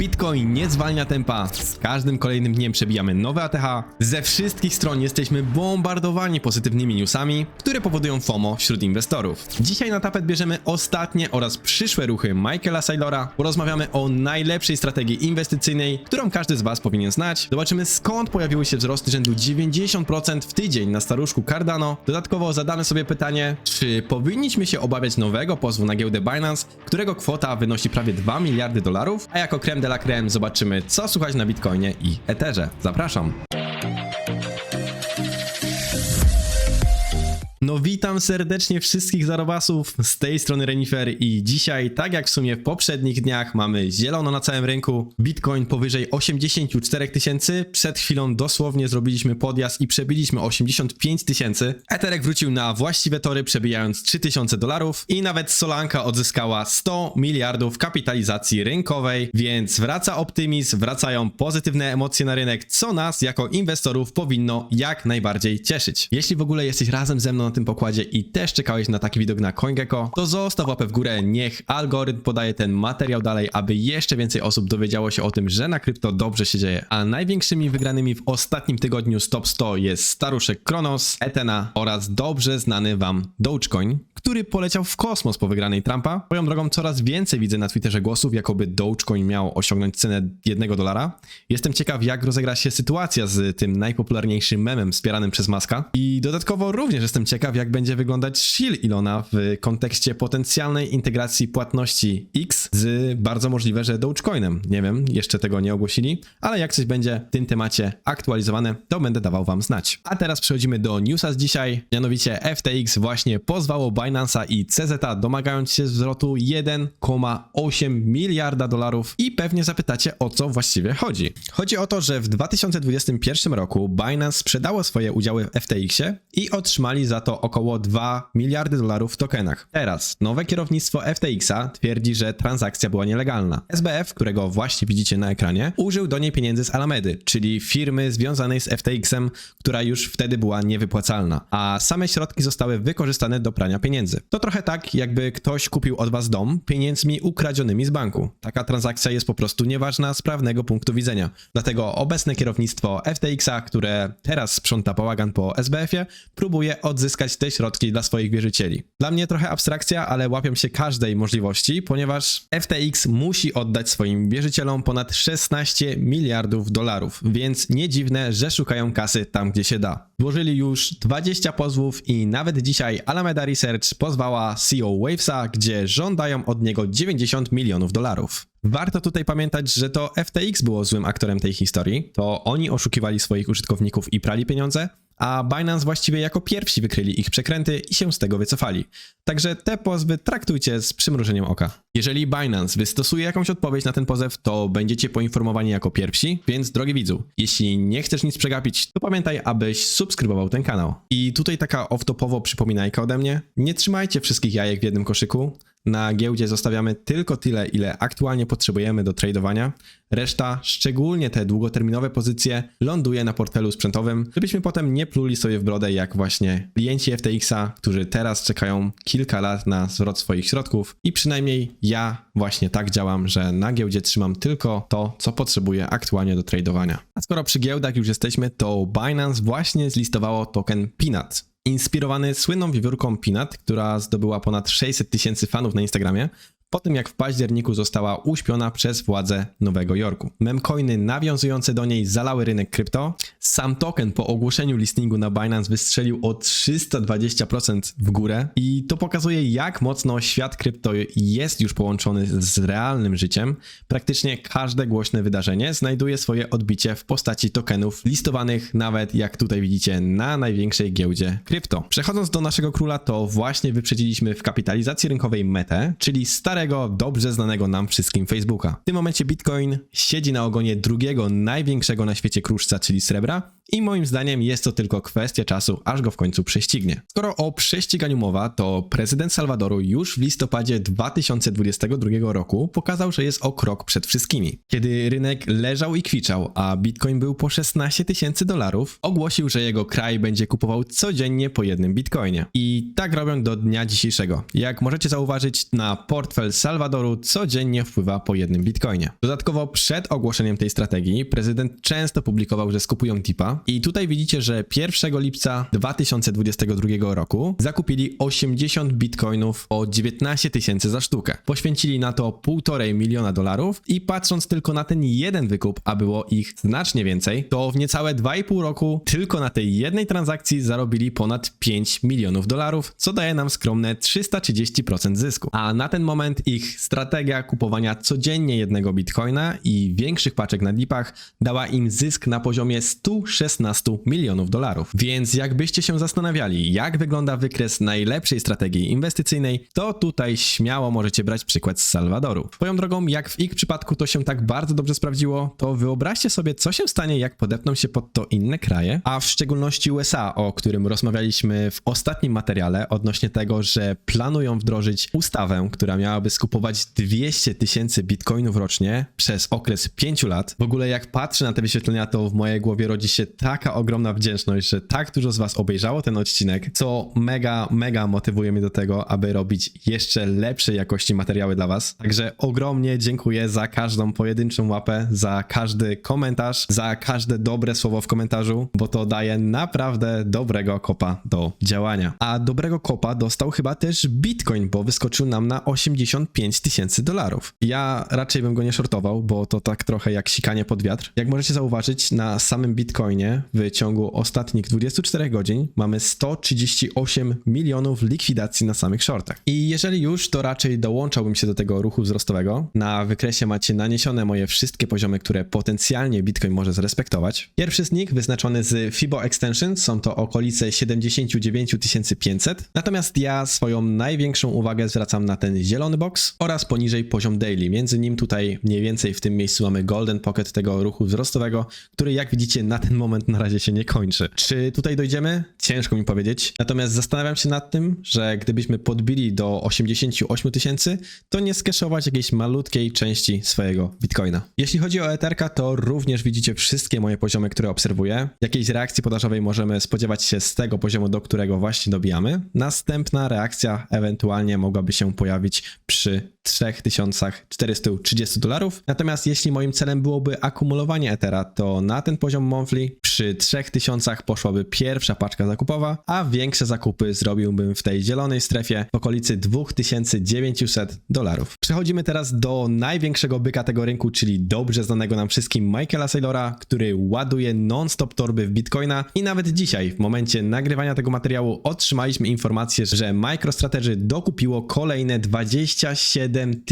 Bitcoin nie zwalnia tempa. Z każdym kolejnym dniem przebijamy nowe ATH. Ze wszystkich stron jesteśmy bombardowani pozytywnymi newsami, które powodują FOMO wśród inwestorów. Dzisiaj na tapet bierzemy ostatnie oraz przyszłe ruchy Michaela Saylora. Porozmawiamy o najlepszej strategii inwestycyjnej, którą każdy z Was powinien znać. Zobaczymy skąd pojawiły się wzrosty rzędu 90% w tydzień na staruszku Cardano. Dodatkowo zadamy sobie pytanie, czy powinniśmy się obawiać nowego pozwu na giełdę Binance, którego kwota wynosi prawie 2 miliardy dolarów, a jako creme de la creme zobaczymy, co słuchać na Bitcoinie i Etherze. Zapraszam. No witam serdecznie wszystkich zarobasów z tej strony Renifer i dzisiaj, tak jak w sumie w poprzednich dniach, mamy zielono na całym rynku. Bitcoin powyżej 84 tysięcy. Przed chwilą dosłownie zrobiliśmy podjazd i przebiliśmy 85 tysięcy. Etherek wrócił na właściwe tory, przebijając 3000 dolarów i nawet Solanka odzyskała 100 miliardów kapitalizacji rynkowej, więc wraca optymizm, wracają pozytywne emocje na rynek, co nas jako inwestorów powinno jak najbardziej cieszyć. Jeśli w ogóle jesteś razem ze mną na tym pokładzie i też czekałeś na taki widok na CoinGecko, to zostaw łapę w górę, niech algorytm podaje ten materiał dalej, aby jeszcze więcej osób dowiedziało się o tym, że na krypto dobrze się dzieje. A największymi wygranymi w ostatnim tygodniu z top 100 jest staruszek Kronos, Ethena oraz dobrze znany wam Dogecoin, który poleciał w kosmos po wygranej Trumpa. Swoją drogą coraz więcej widzę na Twitterze głosów, jakoby Dogecoin miał osiągnąć cenę 1 dolara. Jestem ciekaw, jak rozegra się sytuacja z tym najpopularniejszym memem wspieranym przez Maska. I dodatkowo również jestem ciekaw, jak będzie wyglądać shield Ilona w kontekście potencjalnej integracji płatności X z bardzo możliwe, że Dogecoinem. Nie wiem, jeszcze tego nie ogłosili, ale jak coś będzie w tym temacie aktualizowane, to będę dawał wam znać. A teraz przechodzimy do newsa z dzisiaj, mianowicie FTX właśnie pozwało Binance'a i CZ domagając się zwrotu 1,8 miliarda dolarów i pewnie zapytacie o co właściwie chodzi. Chodzi o to, że w 2021 roku Binance sprzedało swoje udziały w FTX-ie i otrzymali za to około 2 miliardy dolarów w tokenach. Teraz nowe kierownictwo FTX-a twierdzi, że transakcja była nielegalna. SBF, którego właśnie widzicie na ekranie, użył do niej pieniędzy z Alamedy, czyli firmy związanej z FTX-em, która już wtedy była niewypłacalna, a same środki zostały wykorzystane do prania pieniędzy. To trochę tak, jakby ktoś kupił od was dom pieniędzmi ukradzionymi z banku. Taka transakcja jest po prostu nieważna z prawnego punktu widzenia. Dlatego obecne kierownictwo FTX-a, które teraz sprząta bałagan po SBF-ie, próbuje odzyskać te środki dla swoich wierzycieli. Dla mnie trochę abstrakcja, ale łapią się każdej możliwości, ponieważ FTX musi oddać swoim wierzycielom ponad 16 miliardów dolarów, więc nie dziwne, że szukają kasy tam, gdzie się da. Złożyli już 20 pozwów i nawet dzisiaj Alameda Research pozwała CEO Wavesa, gdzie żądają od niego 90 milionów dolarów. Warto tutaj pamiętać, że to FTX było złym aktorem tej historii, to oni oszukiwali swoich użytkowników i prali pieniądze, a Binance właściwie jako pierwsi wykryli ich przekręty i się z tego wycofali. Także te pozwy traktujcie z przymrużeniem oka. Jeżeli Binance wystosuje jakąś odpowiedź na ten pozew, to będziecie poinformowani jako pierwsi, więc drogi widzu, jeśli nie chcesz nic przegapić, to pamiętaj, abyś subskrybował ten kanał. I tutaj taka off-topowo przypominajka ode mnie, nie trzymajcie wszystkich jajek w jednym koszyku, na giełdzie zostawiamy tylko tyle, ile aktualnie potrzebujemy do tradowania. Reszta, szczególnie te długoterminowe pozycje, ląduje na portfelu sprzętowym, żebyśmy potem nie pluli sobie w brodę jak właśnie klienci FTX-a, którzy teraz czekają kilka lat na zwrot swoich środków i przynajmniej ja właśnie tak działam, że na giełdzie trzymam tylko to, co potrzebuję aktualnie do tradowania. A skoro przy giełdach już jesteśmy, to Binance właśnie zlistowało token Peanut. Inspirowany słynną wiewiórką Peanut, która zdobyła ponad 600 tysięcy fanów na Instagramie, po tym jak w październiku została uśpiona przez władze Nowego Jorku. Memcoiny nawiązujące do niej zalały rynek krypto. Sam token po ogłoszeniu listingu na Binance wystrzelił o 320% w górę i to pokazuje jak mocno świat krypto jest już połączony z realnym życiem. Praktycznie każde głośne wydarzenie znajduje swoje odbicie w postaci tokenów listowanych nawet jak tutaj widzicie na największej giełdzie krypto. Przechodząc do naszego króla to właśnie wyprzedziliśmy w kapitalizacji rynkowej Metę, czyli stare starego, dobrze znanego nam wszystkim Facebooka. W tym momencie Bitcoin siedzi na ogonie drugiego największego na świecie kruszca, czyli srebra i moim zdaniem jest to tylko kwestia czasu, aż go w końcu prześcignie. Skoro o prześciganiu mowa, to prezydent Salwadoru już w listopadzie 2022 roku pokazał, że jest o krok przed wszystkimi. Kiedy rynek leżał i kwiczał, a bitcoin był po 16 tysięcy dolarów, ogłosił, że jego kraj będzie kupował codziennie po jednym bitcoinie. I tak robią do dnia dzisiejszego. Jak możecie zauważyć, na portfel Salwadoru codziennie wpływa po jednym bitcoinie. Dodatkowo przed ogłoszeniem tej strategii prezydent często publikował, że skupują tipa i tutaj widzicie, że 1 lipca 2022 roku zakupili 80 bitcoinów o 19 tysięcy za sztukę. Poświęcili na to 1,5 miliona dolarów i patrząc tylko na ten jeden wykup, a było ich znacznie więcej, to w niecałe 2,5 roku tylko na tej jednej transakcji zarobili ponad 5 milionów dolarów, co daje nam skromne 330% zysku. A na ten moment ich strategia kupowania codziennie jednego bitcoina i większych paczek na dipach dała im zysk na poziomie 116 milionów dolarów. Więc jakbyście się zastanawiali, jak wygląda wykres najlepszej strategii inwestycyjnej, to tutaj śmiało możecie brać przykład z Salwadoru. Swoją drogą, jak w ich przypadku to się tak bardzo dobrze sprawdziło, to wyobraźcie sobie, co się stanie, jak podepną się pod to inne kraje, a w szczególności USA, o którym rozmawialiśmy w ostatnim materiale odnośnie tego, że planują wdrożyć ustawę, która miałaby skupować 200 tysięcy bitcoinów rocznie przez okres 5 lat. W ogóle jak patrzę na te wyświetlenia, to w mojej głowie rodzi się taka ogromna wdzięczność, że tak dużo z was obejrzało ten odcinek, co mega, mega motywuje mnie do tego, aby robić jeszcze lepszej jakości materiały dla was. Także ogromnie dziękuję za każdą pojedynczą łapę, za każdy komentarz, za każde dobre słowo w komentarzu, bo to daje naprawdę dobrego kopa do działania. A dobrego kopa dostał chyba też Bitcoin, bo wyskoczył nam na 85 tysięcy dolarów. Ja raczej bym go nie shortował, bo to tak trochę jak sikanie pod wiatr. Jak możecie zauważyć, na samym Bitcoinie w ciągu ostatnich 24 godzin mamy 138 milionów likwidacji na samych shortach. I jeżeli już, to raczej dołączałbym się do tego ruchu wzrostowego. Na wykresie macie naniesione moje wszystkie poziomy, które potencjalnie Bitcoin może zrespektować. Pierwszy z nich wyznaczony z FIBO Extension są to okolice 79 500. Natomiast ja swoją największą uwagę zwracam na ten zielony box oraz poniżej poziom daily. Między nim tutaj mniej więcej w tym miejscu mamy golden pocket tego ruchu wzrostowego, który jak widzicie na ten moment na razie się nie kończy. Czy tutaj dojdziemy? Ciężko mi powiedzieć. Natomiast zastanawiam się nad tym, że gdybyśmy podbili do 88 tysięcy, to nie skeszować jakiejś malutkiej części swojego bitcoina. Jeśli chodzi o Etherka, to również widzicie wszystkie moje poziomy, które obserwuję. Jakiejś reakcji podażowej możemy spodziewać się z tego poziomu, do którego właśnie dobijamy. Następna reakcja ewentualnie mogłaby się pojawić przy 3430 dolarów. Natomiast jeśli moim celem byłoby akumulowanie Ethera, to na ten poziom monthly przy 3000 poszłaby pierwsza paczka zakupowa, a większe zakupy zrobiłbym w tej zielonej strefie w okolicy 2900 dolarów. Przechodzimy teraz do największego byka tego rynku, czyli dobrze znanego nam wszystkim Michaela Saylora, który ładuje non-stop torby w Bitcoina i nawet dzisiaj, w momencie nagrywania tego materiału, otrzymaliśmy informację, że MicroStrategy dokupiło kolejne 27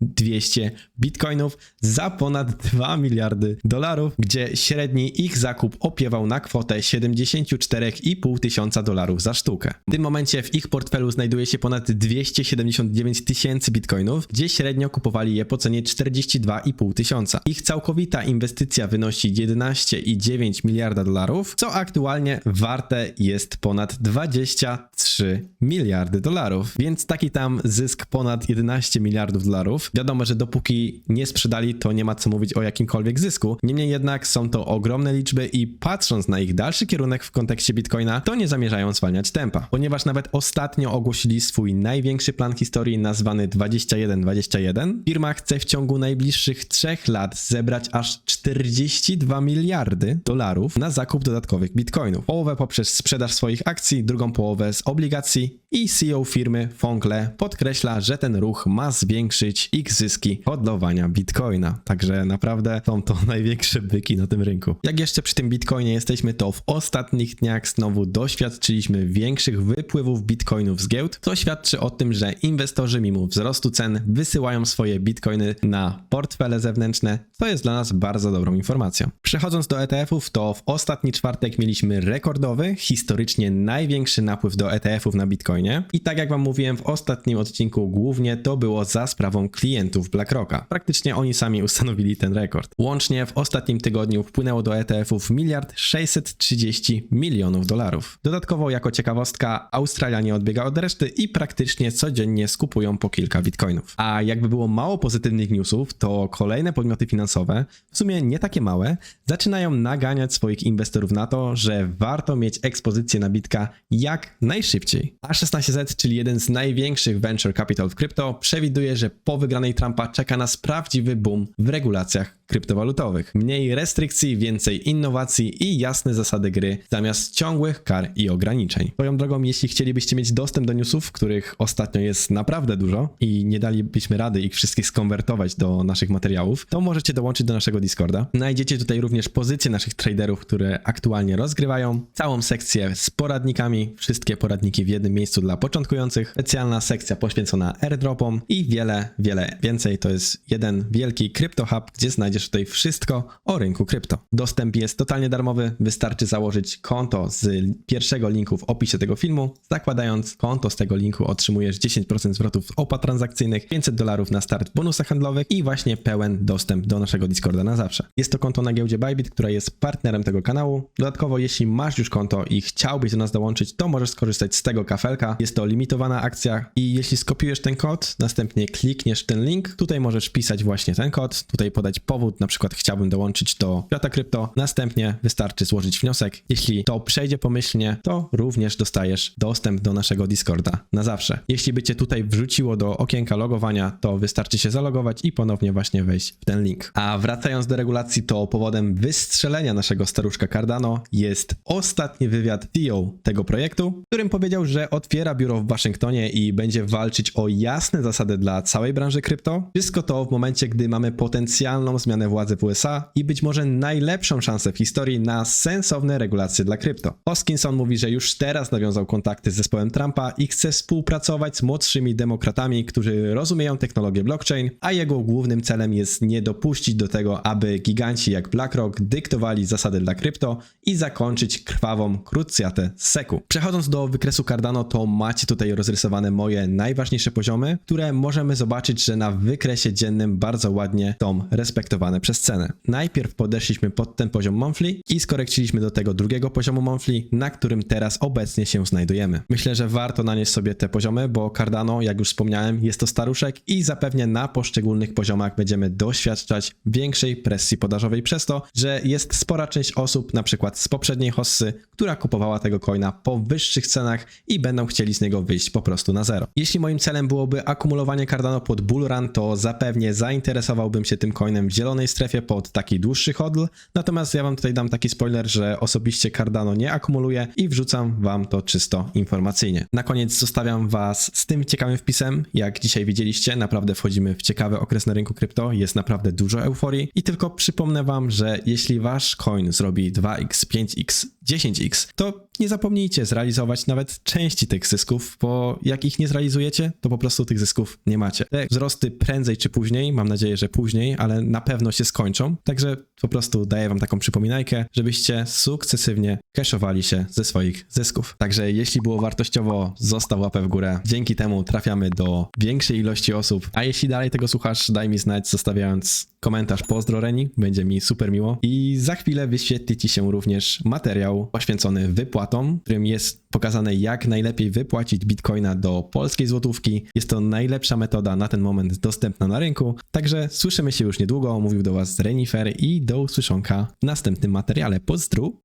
200 bitcoinów za ponad 2 miliardy dolarów, gdzie średni ich zakup opiewał na kwotę 74,5 tysiąca dolarów za sztukę. W tym momencie w ich portfelu znajduje się ponad 279 tysięcy bitcoinów, gdzie średnio kupowali je po cenie 42,5 tysiąca. Ich całkowita inwestycja wynosi 11,9 miliarda dolarów, co aktualnie warte jest ponad 23 miliardy dolarów, więc taki tam zysk ponad 11 miliardów dolarów. Wiadomo, że dopóki nie sprzedali, to nie ma co mówić o jakimkolwiek zysku. Niemniej jednak są to ogromne liczby i patrząc na ich dalszy kierunek w kontekście Bitcoina, to nie zamierzają zwalniać tempa, ponieważ nawet ostatnio ogłosili swój największy plan historii nazwany 2121. Firma chce w ciągu najbliższych 3 lat zebrać aż 42 miliardy dolarów na zakup dodatkowych bitcoinów. Połowę poprzez sprzedaż swoich akcji, drugą połowę z obligacji i CEO firmy Fonkle podkreśla, że ten ruch ma zwiększyć ich zyski hodlowania bitcoina. Także naprawdę są to największe byki na tym rynku. Jak jeszcze przy tym bitcoinie jesteśmy, to w ostatnich dniach znowu doświadczyliśmy większych wypływów bitcoinów z giełd, co świadczy o tym, że inwestorzy mimo wzrostu cen wysyłają swoje bitcoiny na portfele zewnętrzne, co jest dla nas bardzo dobrą informacją. Przechodząc do ETF-ów, to w ostatni czwartek mieliśmy rekordowy, historycznie największy napływ do ETF-ów na Bitcoinie. I tak jak wam mówiłem w ostatnim odcinku, głównie to było za sprawą klientów BlackRocka. Praktycznie oni sami ustanowili ten rekord. Łącznie w ostatnim tygodniu wpłynęło do ETF-ów miliard 630 milionów dolarów. Dodatkowo, jako ciekawostka, Australia nie odbiega od reszty i praktycznie codziennie skupują po kilka bitcoinów. A jakby było mało pozytywnych newsów, to kolejne podmioty finansowe, w sumie nie takie małe, zaczynają naganiać swoich inwestorów na to, że warto mieć ekspozycję na bitka jak najszybciej. A16Z, czyli jeden z największych venture capital w krypto, przewiduje, że po wygranej Trumpa czeka nas prawdziwy boom w regulacjach kryptowalutowych. Mniej restrykcji, więcej innowacji i jasne zasady gry, zamiast ciągłych kar i ograniczeń. Swoją drogą, jeśli chcielibyście mieć dostęp do newsów, których ostatnio jest naprawdę dużo i nie dalibyśmy rady ich wszystkich skonwertować do naszych materiałów, to możecie dołączyć do naszego Discorda. Znajdziecie tutaj również pozycje naszych traderów, które aktualnie rozgrywają, całą sekcję z poradnikami, wszystkie poradniki w jednym miejscu dla początkujących, specjalna sekcja poświęcona airdropom i wiele, wiele więcej. To jest jeden wielki Crypto Hub, gdzie znajdziesz tutaj wszystko o rynku krypto. Dostęp jest totalnie darmowy, wystarczy założyć konto z pierwszego linku w opisie tego filmu. Zakładając konto z tego linku otrzymujesz 10% zwrotów opłat transakcyjnych, 500 dolarów na start bonusach handlowych i właśnie pełen dostęp do naszego Discorda na zawsze. Jest to konto na giełdzie Bybit, która jest partnerem tego kanału. Dodatkowo, jeśli masz już konto i chciałbyś do nas dołączyć, to możesz skorzystać z tego kafelka. Jest to limitowana akcja i jeśli skopiujesz ten kod, następnie klikniesz w ten link, tutaj możesz wpisać właśnie ten kod, tutaj podać powód, na przykład chciałbym dołączyć do świata krypto, następnie wystarczy złożyć wniosek. Jeśli to przejdzie pomyślnie, to również dostajesz dostęp do naszego Discorda na zawsze. Jeśli by cię tutaj wrzuciło do okienka logowania, to wystarczy się zalogować i ponownie właśnie wejść w ten link. A wracając do regulacji, to powodem wystrzelenia naszego staruszka Cardano jest ostatni wywiad CEO tego projektu, którym powiedział, że otwiera biuro w Waszyngtonie i będzie walczyć o jasne zasady dla całej branży krypto. Wszystko to w momencie, gdy mamy potencjalną zmianę władzy w USA i być może najlepszą szansę w historii na sensowne regulacje dla krypto. Hoskinson mówi, że już teraz nawiązał kontakty z zespołem Trumpa i chce współpracować z młodszymi demokratami, którzy rozumieją technologię blockchain, a jego głównym celem jest nie dopuścić do tego, aby giganci jak BlackRock dyktowali zasady dla krypto i zakończyć krwawą krucjatę seku. Przechodząc do wykresu Cardano, to macie tutaj rozrysowane moje najważniejsze poziomy, które możemy zobaczyć, że na wykresie dziennym bardzo ładnie są respektowane przez cenę. Najpierw podeszliśmy pod ten poziom monthly i skorekciliśmy do tego drugiego poziomu monthly, na którym teraz obecnie się znajdujemy. Myślę, że warto nanieść sobie te poziomy, bo Cardano, jak już wspomniałem, jest to staruszek i zapewne na poszczególnych poziomach będziemy doświadczać większej presji podażowej przez to, że jest spora część osób, na przykład z poprzedniej hossy, która kupowała tego coina po wyższych cenach i będą chcieli z niego wyjść po prostu na zero. Jeśli moim celem byłoby akumulowanie Cardano pod bull run, to zapewnie zainteresowałbym się tym coinem w zielonej strefie pod taki dłuższy hodl, natomiast ja wam tutaj dam taki spoiler, że osobiście Cardano nie akumuluję i wrzucam wam to czysto informacyjnie. Na koniec zostawiam was z tym ciekawym wpisem, jak dzisiaj widzieliście, naprawdę wchodzimy w ciekawy okres na rynku krypto, jest naprawdę dużo euforii. I tylko przypomnę wam, że jeśli wasz coin zrobi 2x, 5x, 10x, to nie zapomnijcie zrealizować nawet części tych zysków, bo jak ich nie zrealizujecie, to po prostu tych zysków nie macie. Te wzrosty prędzej czy później, mam nadzieję, że później, ale na pewno się skończą, także po prostu daję wam taką przypominajkę, żebyście sukcesywnie cashowali się ze swoich zysków. Także jeśli było wartościowo, zostaw łapę w górę. Dzięki temu trafiamy do większej ilości osób, a jeśli dalej tego słuchasz, daj mi znać zostawiając komentarz pozdro Reni, będzie mi super miło. I za chwilę wyświetli Ci się również materiał poświęcony wypłatom, w którym jest pokazane jak najlepiej wypłacić bitcoina do polskiej złotówki. Jest to najlepsza metoda na ten moment dostępna na rynku. Także słyszymy się już niedługo. Mówił do Was Renifer i do usłyszonka w następnym materiale. Pozdru!